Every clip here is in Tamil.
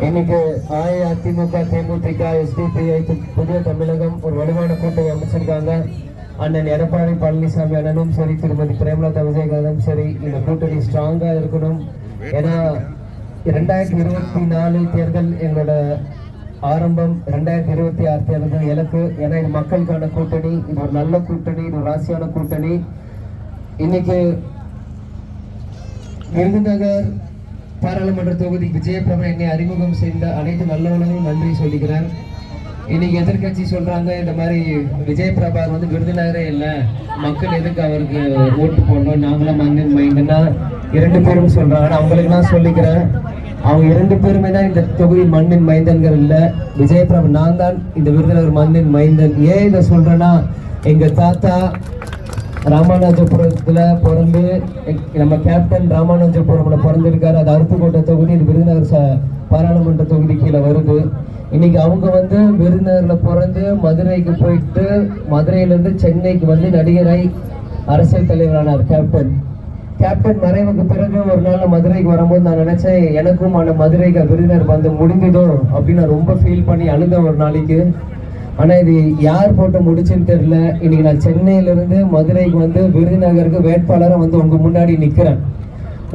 இன்னைக்கு அஇஅதிமுக தேமுதிக எஸ்டிபிஐ புதிய தமிழகம் ஒரு வலுவான கூட்டணி அமைச்சிருக்காங்க. அண்ணன் எடப்பாடி பழனிசாமி அண்ணனும் சரி திருமதி பிரேமலதா விஜயகாந்தும் சரி இந்த கூட்டணி ஸ்ட்ராங்கா இருக்கணும். ஏன்னா ரெண்டாயிரத்தி இருபத்தி நாலு தேர்தல் எங்களோட ஆரம்பம் ரெண்டாயிரத்தி இருபத்தி ஆறு தேர்தல் இலக்கு. ஏன்னா இது மக்களுக்கான கூட்டணி இது ஒரு நல்ல கூட்டணி இது ஒரு ராசியான கூட்டணி. இன்னைக்கு விருதுநகர் பாராளுமன்ற தொகுதி விஜயபிரபா என்னை அறிமுகம் செய்த அனைத்து நல்லவர்களும் நன்றி சொல்லிக்கிறேன். இன்னைக்கு எதிர்க்கட்சி சொல்றாங்க இந்த மாதிரி விஜயபிரபா வந்து விருதுநகரே இல்லை மக்கள் எதுக்கு அவருக்கு ஓட்டு போடணும்? நாங்களும் மண்ணின் மைண்டுன்னா இரண்டு பேரும் சொல்றாங்க அவங்களுக்கு நான் சொல்லிக்கிறேன். அவங்க இரண்டு பேருமே தான் இந்த தொகுதி மண்ணின் மைந்தன்கள் இல்லை. விஜயபிரபு நான் தான் இந்த விருதுநகர் மண்ணின் மைந்தன். ஏன் இதை சொல்றேன்னா எங்க தாத்தா ராமானுஜபுரத்துல பிறந்து நம்ம கேப்டன் ராமானுஜபுரம்ல பிறந்திருக்காரு. அது அருப்புக்கோட்டை தொகுதி இது விருதுநகர் ச- பாராளுமன்ற தொகுதி கீழே வருது. இன்னைக்கு அவங்க வந்து விருதுநகர்ல பிறந்து மதுரைக்கு போயிட்டு மதுரையிலேருந்து சென்னைக்கு வந்து நடிகராய் அரசியல் தலைவரானார் கேப்டன் கேப்டன் மறைவுக்கு பிறகு ஒரு நாள் மதுரைக்கு வரும்போது நான் நினைச்சேன் எனக்கும் அந்த மதுரைக்கு விருதுநகர் வந்து முடிந்ததோ அப்படின்னு நான் ரொம்ப ஃபீல் பண்ணி அழுத ஒரு நாளைக்கு. ஆனால் இது யார் போட்டு முடிச்சுன்னு தெரில இன்னைக்கு நான் சென்னையிலேருந்து மதுரைக்கு வந்து விருதுநகருக்கு வேட்பாளராக வந்து உங்கள் முன்னாடி நிற்கிறேன்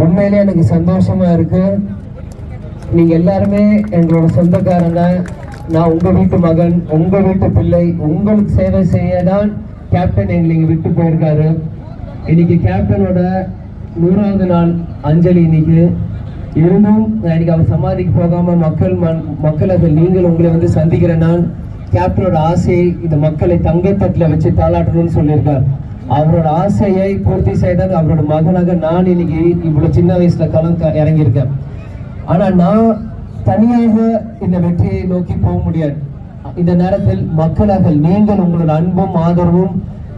உண்மையிலே எனக்கு சந்தோஷமாக இருக்குது நீங்கள் எல்லாருமே எங்களோட சொந்தக்காரங்க நான் உங்கள் வீட்டு மகன் உங்கள் வீட்டு பிள்ளை. உங்களுக்கு சேவை செய்ய தான் கேப்டன் எங்களை விட்டு போயிருக்காரு. இன்னைக்கு கேப்டனோட நூறாவது நாள் அஞ்சலி இன்னைக்கு. இருந்தும் நான் இன்னைக்கு அவர் சமாதிக்கு போகாமல் மக்கள் மக்கள் அதை நீங்கள் உங்களை வந்து சந்திக்கிறேன் நான் கேப்டனோட ஆசையை இந்த மக்களை தங்கத்தட்டில் வச்சு தாளாட்டணும்னு சொல்லியிருக்கார். அவரோட ஆசையை பூர்த்தி செய்தால் அவரோட மகனாக நான் இன்னைக்கு இவ்வளோ சின்ன வயசில் களம் இறங்கியிருக்கேன். ஆனால் நான் தனியாக இந்த வெற்றியை நோக்கி போக முடியாது. இந்த நேரத்தில் மக்களாக நீங்கள் உங்களோட அன்பும் ஆதரவும்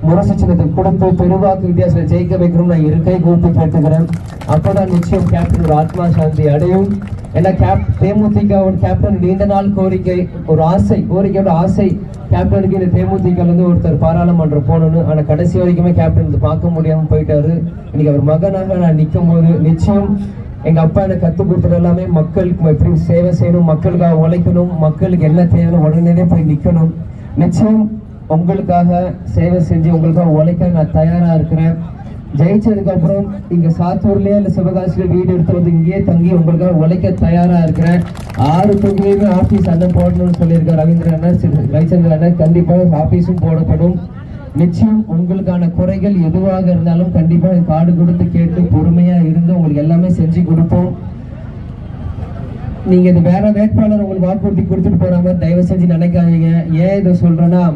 முரசு சின்னத்தை கொடுத்து பெருவாக்கு வித்தியாசத்தில் ஜெயிக்க வைக்கணும் நான் இருக்கை கூப்பி கேட்டுக்கிறேன். அப்போதான் நிச்சயம் கேப்டன் ஒரு ஆத்மா சாந்தி அடையும். ஏன்னா கேப் தேமுதிக கேப்டன் நீண்ட நாள் கோரிக்கை ஒரு ஆசை கோரிக்கையோட ஆசை கேப்டனுக்கு இந்த தேமுதிக ஒருத்தர் பாராளுமன்றம் போகணும்னு ஆனா கடைசி வரைக்குமே கேப்டன் பார்க்க முடியாம போயிட்டாரு. இன்னைக்கு அவர் மகனாக நான் நிற்கும் போது நிச்சயம் எங்க அப்பா எனக்கு கற்றுக் கொடுத்தது எல்லாமே மக்களுக்கு எப்படி சேவை செய்யணும் மக்களுக்காக உழைக்கணும் மக்களுக்கு என்ன தேவைன்னு உடனே போய் நிற்கணும் நிச்சயம் உங்களுக்காக சேவை செஞ்சு உங்களுக்காக உழைக்க நான் தயாரா இருக்கிறேன். ஜெயிச்சதுக்கு அப்புறம் இங்க சாத்தூர்லயே இல்ல சிவகாசியில வீடு எடுத்து வந்து இங்கேயே தங்கி உங்களுக்காக உழைக்க தயாரா இருக்கிறேன். ஆறு தொகுதியுமே ஆபீஸ் அண்ணன் போடணும்னு சொல்லியிருக்காரு ரவீந்திர அண்ணன் சி- ரவிச்சந்திரன் அண்ணன். கண்டிப்பாக ஆபீஸும் போடப்படும். நிச்சயம் உங்களுக்கான குறைகள் எதுவாக இருந்தாலும் கண்டிப்பா காடு கொடுத்து கேட்டு பொறுமையா இருந்து உங்களுக்கு எல்லாமே செஞ்சு கொடுப்போம். நீங்க இது வேற வேட்பாளர் உங்களுக்கு வாக்குறுதி கொடுத்துட்டு போற மாதிரி தயவு செஞ்சு நினைக்காதீங்க. ஏன் இதை சொல்றேன்னா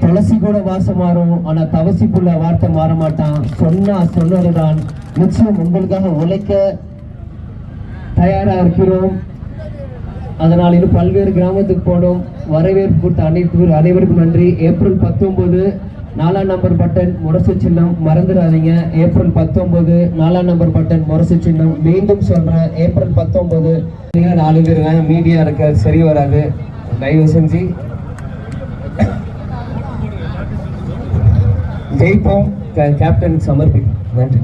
துளசி கூட வாசம் மாறும் ஆனா தவசிக்குள்ள வார்த்தை மாற மாட்டான் சொன்னா சொன்னதுதான். நிச்சயம் உங்களுக்காக உழைக்க தயாரா இருக்கிறோம். அதனால் இன்னும் பல்வேறு கிராமத்துக்கு போனோம். வரவேற்பு கொடுத்த அனைத்து அனைவருக்கும் நன்றி. ஏப்ரல் பத்தொன்பது நாலாம் நம்பர் பட்டன் முரசு சின்னம். மறந்துடாதீங்க. ஏப்ரல் பத்தொன்பது நாலாம் நம்பர் பட்டன் முரசு சின்னம். மீண்டும் சொல்றேன் ஏப்ரல் பத்தொன்பது. நாலு பேர் மீடியா இருக்க சரி வராது. தயவு செஞ்சு ஜெயிப்போம். கேப்டன் கேப்டனுக்கு சமர்ப்பிப்போம் நன்றி.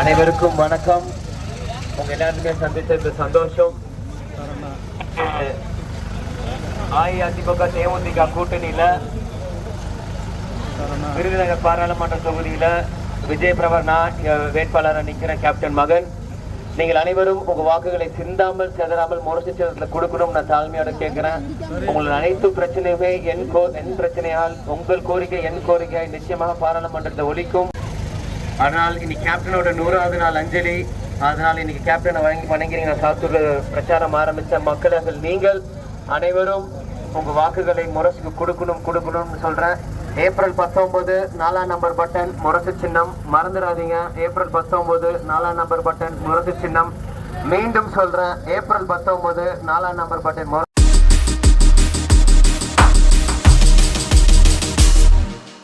அனைவருக்கும் வணக்கம். உங்க எல்லாருமே சந்தித்தது சந்தோஷம். அஇஅதிமுக தேமுதிக கூட்டணியில விருதுநகர் பாராளுமன்ற தொகுதியில் விஜய் பிரபர் நான் வேட்பாளராக நிற்கிற கேப்டன் மகன் நீங்கள் அனைவரும் உங்க வாக்குகளை சிந்தாமல் செதறாமல் முரசு சேதத்தில் கொடுக்கணும் நான் தாழ்மையோட கேட்கிறேன் உங்களோட அனைத்து பிரச்சனையுமே என் கோ என் பிரச்சனையால் உங்கள் கோரிக்கை என் கோரிக்கை நிச்சயமாக பாராளுமன்றத்தை ஒழிக்கும். அதனால் இன்னைக்கு கேப்டனோட நூறாவது நாள் அஞ்சலி. அதனால் இன்னைக்கு கேப்டனை வழங்கி வணங்கிறீங்க சாத்தூர் பிரச்சாரம் ஆரம்பித்த மக்களர்கள் நீங்கள் அனைவரும் உங்கள் வாக்குகளை முரசுக்கு கொடுக்கணும் கொடுக்கணும்னு சொல்கிறேன் ஏப்ரல் பத்தொன்பது நாலாம் நம்பர் பட்டன் முரசு சின்னம். மறந்துடாதீங்க. ஏப்ரல் பத்தொன்பது நாலாம் நம்பர் பட்டன் முரசு சின்னம். மீண்டும் சொல்றேன். ஏப்ரல் பத்தொன்பது நாலாம் நம்பர் பட்டன்